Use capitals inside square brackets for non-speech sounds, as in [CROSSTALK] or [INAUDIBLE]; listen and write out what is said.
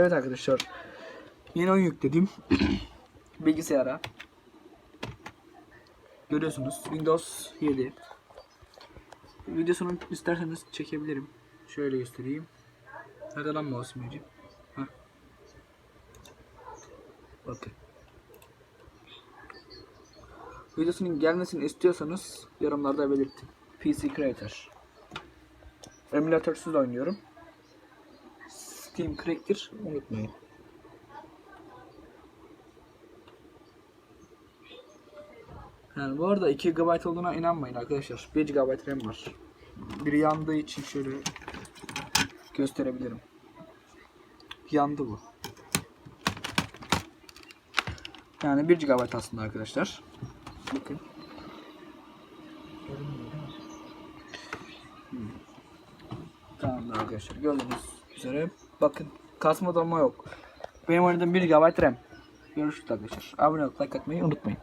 Evet arkadaşlar. Yeni oyun yükledim. [CLEARS THROAT] Bilgisayara. Görüyorsunuz Windows 7. Videosunu isterseniz çekebilirim. Şöyle göstereyim. Nerede lan mouse? Heh. Bakın. Videosunun gelmesini istiyorsanız yorumlarda belirtin. PC Creator. Emülatörsüz oynuyorum. Steam Crack'tir unutmayın. Yani bu arada 2 GB olduğuna inanmayın arkadaşlar. 1 GB RAM var. Biri yandığı için şöyle gösterebilirim. Yandı bu. Yani 1 GB aslında arkadaşlar. Bakın. Hmm. Tamam arkadaşlar gördüğünüz üzere bakın kasma dolma yok. Benim oynadığım 1 GB RAM. Görüşürüz arkadaşlar. Abone olup like atmayı unutmayın.